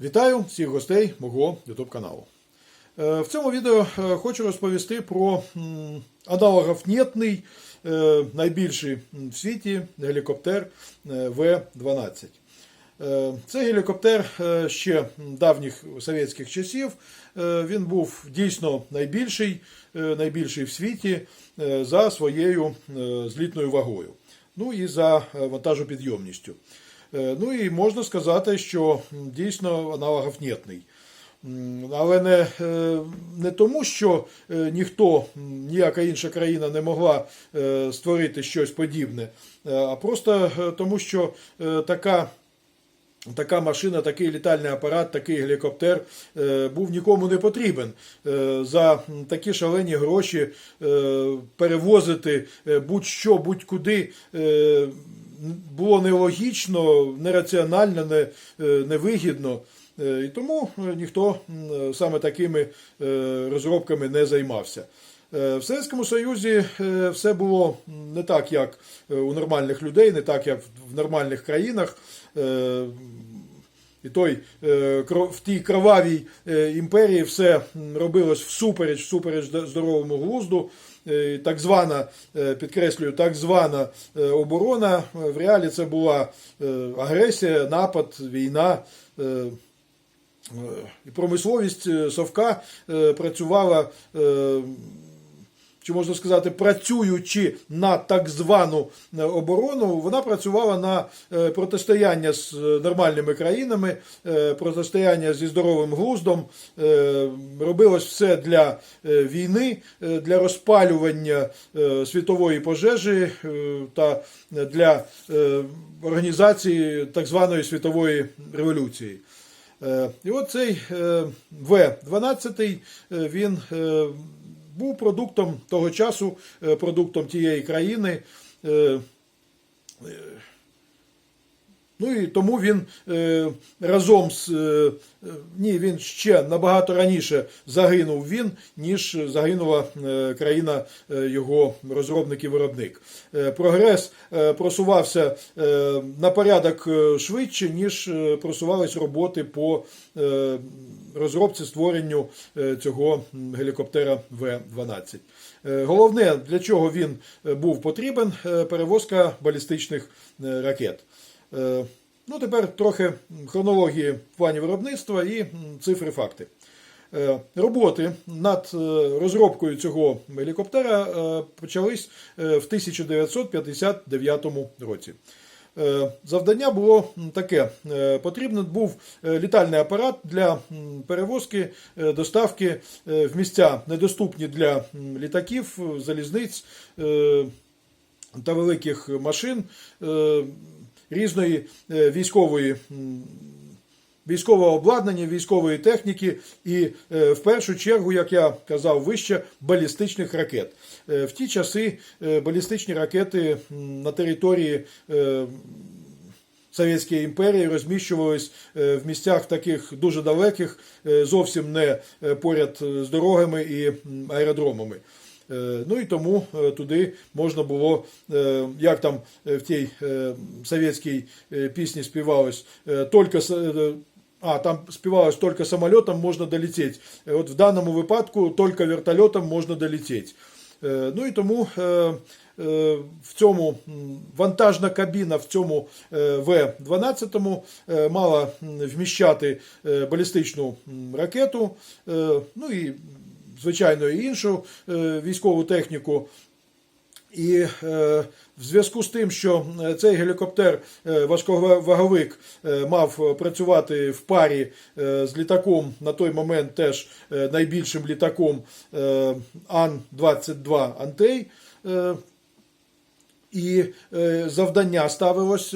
Вітаю всіх гостей мого YouTube каналу. Е, В цьому відео е, хочу розповісти про аналогофнітний, е, найбільший в світі гелікоптер е, В-12. Е, Це гелікоптер ще давніх совєтських часів. Він був дійсно найбільший, найбільший в світі за своєю злітною вагою. Ну і за вантажопідйомністю. Е, Ну і можна сказати, що дійсно аналогофнітний. М, Але не, е, не тому, що е, ніхто, ніяка інша країна не могла створити щось подібне, а просто тому, що така. Така машина, такий літальний апарат, такий гелікоптер був нікому не потрібен. За такі шалені гроші перевозити будь-що, будь-куди було нелогічно, нераціонально, не, е, невигідно. Е, І тому е, ніхто саме такими розробками не займався. В Совєтському Союзі все було не так, як у нормальних людей, не так, як в нормальних країнах. І той, е, в тій кровавій е, імперії все робилось всупереч, всупереч до- здоровому глузду. Е, Так звана, підкреслюю, так звана оборона. В реалі це була агресія, напад, війна. І промисловість Совка працювала, чи можна сказати, працюючи на так звану е, оборону, вона працювала на е, протистояння з е, нормальними країнами, протистояння зі здоровим глуздом. Робилось все для війни, для розпалювання світової пожежі та для організації так званої світової революції. І от цей е, В-12 е, він був продуктом того часу, е, продуктом тієї країни. Ну і тому він е, разом з е, е, ні, він ще набагато раніше загинув він, ніж загинула е, країна е, його розробник і виробник. Е, прогрес е, просувався е, на порядок е, швидше, ніж е, просувались роботи по е, розробці створенню е, цього гелікоптера В-12. Е, Головне, для чого він був потрібен, е, перевозка балістичних е, ракет. Е, Ну, тепер трохи хронології в плані виробництва і цифри факти. Е, Роботи над е, розробкою цього гелікоптера почались в 1959 році. Завдання було таке: потрібен був літальний апарат для перевозки доставки в місця недоступні для літаків, залізниць та великих машин різної е, військової. Військового обладнання, військової техніки і е, в першу чергу, як я казав вище, балістичних ракет. Е, В ті часи балістичні ракети на території Совєтської імперії розміщувались в місцях таких дуже далеких, зовсім не поряд з дорогами і аеродромами. Е, Ну і тому е, туди можна було, е, як там в тій совєтській пісні співалось, тільки а, там співалось тільки самолітом можна долетіти. Е, От в даному випадку тільки вертольотом можна долетіти. Е, Ну і тому в цьому вантажна кабіна в цьому е, В-12 е, мала вміщати балістичну ракету, ну і звичайно і іншу е, військову техніку. І е, в зв'язку з тим, що е, цей гелікоптер е, важковаговик е, мав працювати в парі е, з літаком на той момент теж е, найбільшим літаком е, Ан-22 Антей. Е, і е, завдання ставилось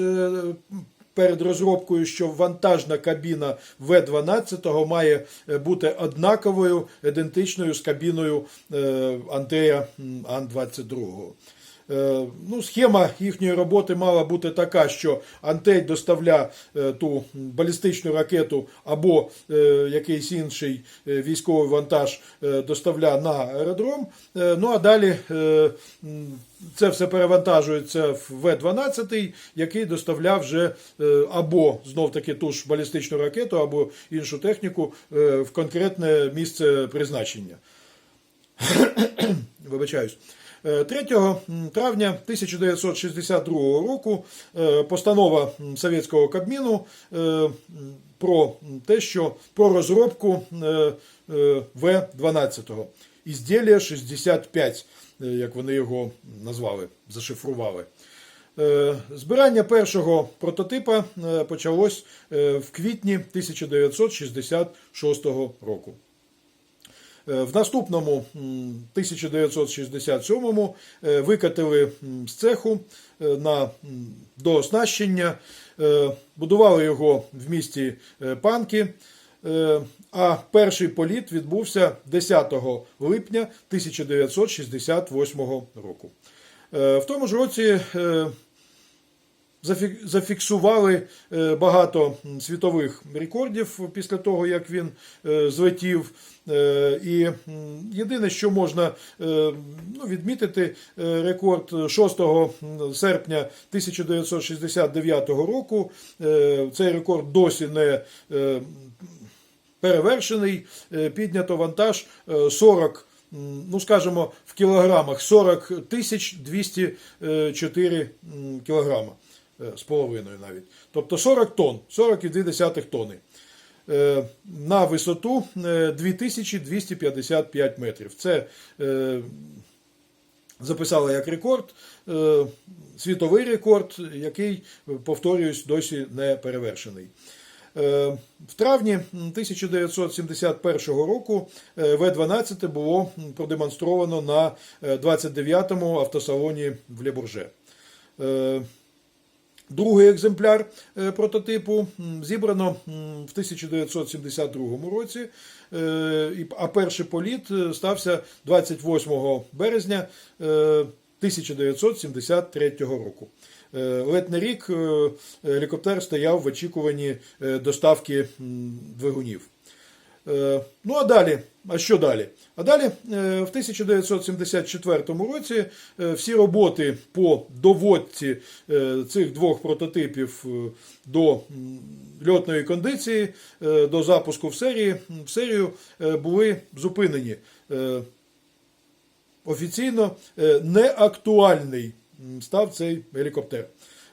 перед розробкою, що вантажна кабіна В-12 має е, бути однаковою, ідентичною з кабіною Андрея Антея м, Ан-22. Е, Ну, схема їхньої роботи мала бути така, що Антей доставляє е, ту балістичну ракету або е, якийсь інший військовий вантаж доставляє на аеродром. Ну а далі це все перевантажується в В-12, який доставляв вже або знов таки ту ж балістичну ракету, або іншу техніку в конкретне місце призначення. Вибачаюсь. Е, 3 травня 1962 року е, постанова Совєтського Кабміну е, про те, що про розробку е, е, В-12. Ізділля 65, е, як вони його назвали, зашифрували. Е, Збирання першого прототипа е, почалось е, в квітні 1966 року. Е, В наступному 1967-му е, викатили з цеху е, на дооснащення, будували його в місті Панки. А перший політ відбувся 10 липня 1968 року. В тому ж році зафіксували е, багато світових рекордів після того, як він е, злетів. Е, І єдине, що можна ну, відмітити, рекорд 6 серпня 1969 року. Цей рекорд досі не перевершений. Піднято вантаж е, 40 ну скажімо, в кілограмах 40 тисяч 204 кілограма з половиною навіть. Тобто 40 тонн, 40,2 тонни. Е, На висоту е, 2255 метрів. Це е, записали як рекорд, е, світовий рекорд, який, повторююсь, досі не перевершений. Е, В травні 1971 року е, В-12 було продемонстровано на е, 29-му автосалоні в Лебурже. Другий екземпляр е, прототипу зібрано в 1972 році, е, а перший політ е, стався 28 березня е, 1973 року. Ледь на рік гелікоптер стояв в очікуванні доставки двигунів. Е, Ну а далі, а що далі? А далі, е, в 1974 році е, всі роботи по доводці цих двох прототипів до льотної кондиції, до запуску в серії, в серію були зупинені. Офіційно неактуальний став цей гелікоптер.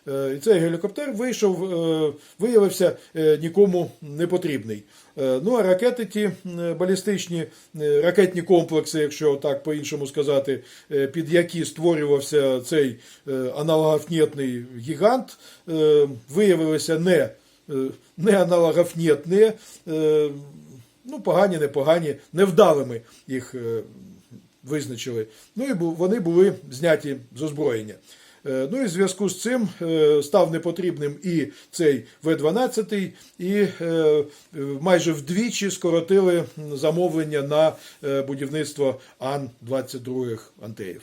Е, І цей гелікоптер вийшов, е, виявився е, нікому не потрібний. Ну а ракети ті балістичні, ракетні комплекси, якщо так по-іншому сказати, під які створювався цей аналогофнітний гігант, виявилися не, не аналогофнітні, ну погані, непогані, невдалими їх визначили. Ну і вони були зняті з озброєння. Е, Ну і в зв'язку з цим е, став непотрібним і цей В-12, і е, майже вдвічі скоротили замовлення на будівництво Ан-22 Антеїв.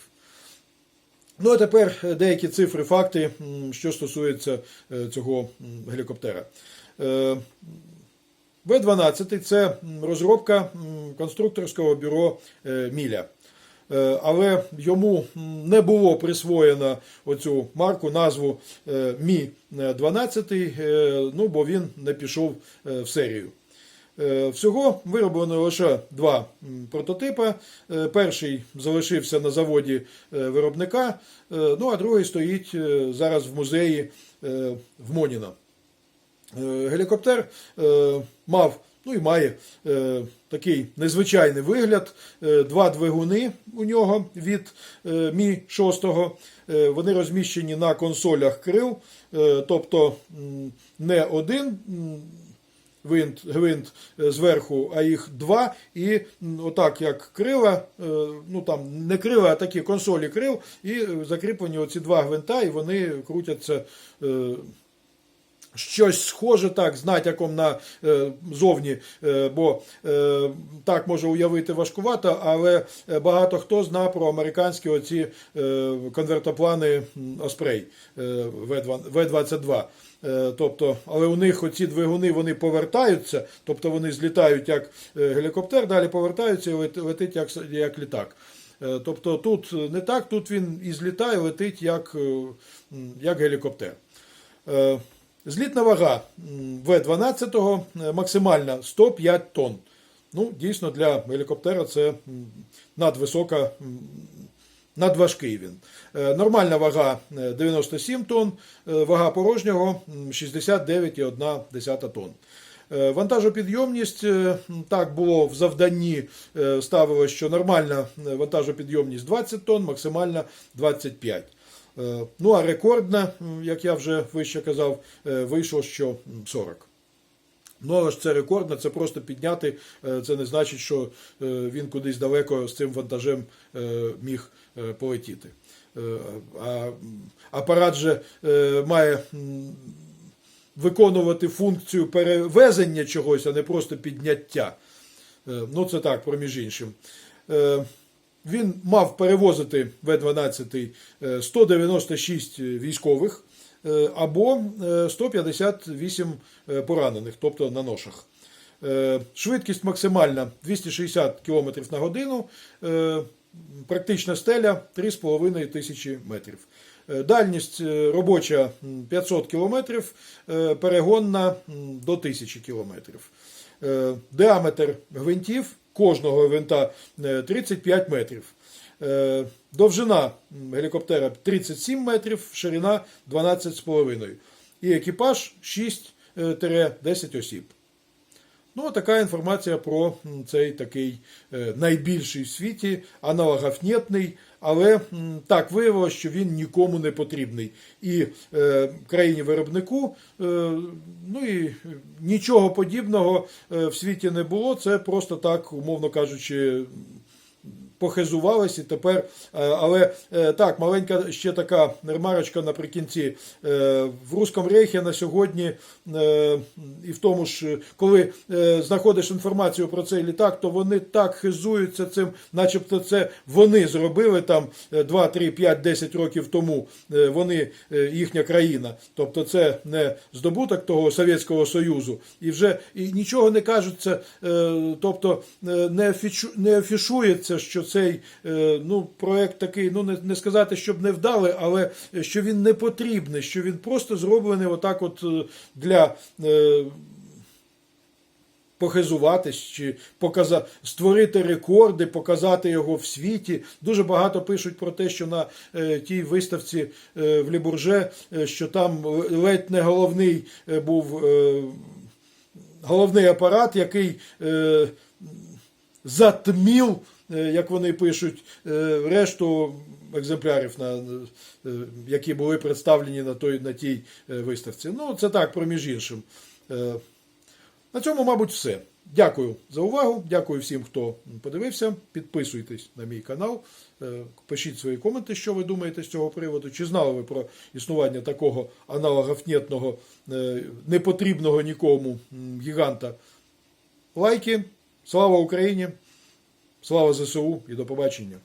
Ну а тепер деякі цифри, факти, що стосується цього гелікоптера. Е, В-12 це розробка конструкторського бюро Міля. Е, Але йому не було присвоєно оцю марку, назву е, Мі-12, е, ну, бо він не пішов в серію. Всього вироблено лише два прототипи. Перший залишився на заводі виробника, ну а другий стоїть зараз в музеї в Моніно. Е, Гелікоптер мав, ну і має е, такий незвичайний вигляд. Е, Два двигуни у нього від е, Мі-6. Е, Вони розміщені на консолях крил, е, тобто не один. Гвинт, гвинт е, зверху, а їх два, і отак як крила, е, ну там не крила, а такі консолі крил, і закріплені оці два гвинта, і вони крутяться е, щось схоже так з натяком на е, зовні, е, бо е, так може уявити важкувато, але е, багато хто зна про американські оці е, конвертоплани Osprey е, V2 В-22. Е, Тобто, але у них оці двигуни вони повертаються, тобто вони злітають як е, гелікоптер, далі повертаються і летить як, як літак. Е, Тобто тут не так, тут він і злітає, летить як, як гелікоптер. Злітна вага В-12 е, максимальна 105 тонн. Ну, дійсно, для гелікоптера це надвисока, надважкий він. Е, Нормальна вага е, 97 тонн, е, вага порожнього 69,1 тонн. Вантажопідйомність так було в завданні ставилось, що нормальна вантажопідйомність 20 тонн, максимальна 25. Е, Ну а рекордна, як я вже вище казав, е, вийшло, що 40. Ну, але ж це рекордно, це просто підняти. е, Це не значить, що е, він кудись далеко з цим вантажем е, міг е, полетіти. Е, А апарат же е, має виконувати функцію перевезення чогось, а не просто підняття. Е, Ну, це так, проміж іншим. Е, Він мав перевозити В-12 е, 196 військових е, або е, 158 е, поранених, тобто на ношах. Е, Швидкість максимальна 260 км на годину, е, практична стеля 3,5 тисячі метрів. Е, Дальність е, робоча 500 км, перегонна до 1000 км. Е, Діаметр гвинтів кожного гвинта е, 35 метрів. Е, Довжина гелікоптера 37 метрів, ширина 12,5. І екіпаж 6-10 осіб. Ну, така інформація про цей такий е, найбільший в світі, аналогофнетний, але так виявилося, що він нікому не потрібний. І е, країні-виробнику, е, ну і нічого подібного е, в світі не було. Це просто так, умовно кажучи, похизувались і тепер. е, Але е, так, маленька ще така ремарочка наприкінці. Е, В Руському рейхі на сьогодні, і в тому ж, коли знаходиш інформацію про цей літак, то вони так хизуються цим, начебто це вони зробили там 2, 3, 5, 10 років тому. Вони, їхня країна. Тобто це не здобуток того Совєтського Союзу. І вже і нічого не кажуться, тобто не афішується, що цей е, ну, проект такий, ну не, не сказати, щоб не вдалий, але що він не потрібний, що він просто зроблений отак от е, для. е, Похизуватись чи показати, створити рекорди, показати його в світі. Дуже багато пишуть про те, що на е, тій виставці е, в Лібурже, е, що там ледь не головний е, був е, головний апарат, який е, затмів, е, як вони пишуть, е, решту екземплярів, на, е, які були представлені на, той, на тій е, виставці. Ну, це так, проміж іншим. Е, на цьому, мабуть, все. Дякую за увагу. Дякую всім, хто подивився. Підписуйтесь на мій канал, е, пишіть свої коменти, що ви думаєте з цього приводу. Чи знали ви про існування такого аналогофнетного, е, непотрібного нікому гіганта? Лайки. Слава Україні! Слава ЗСУ і до побачення!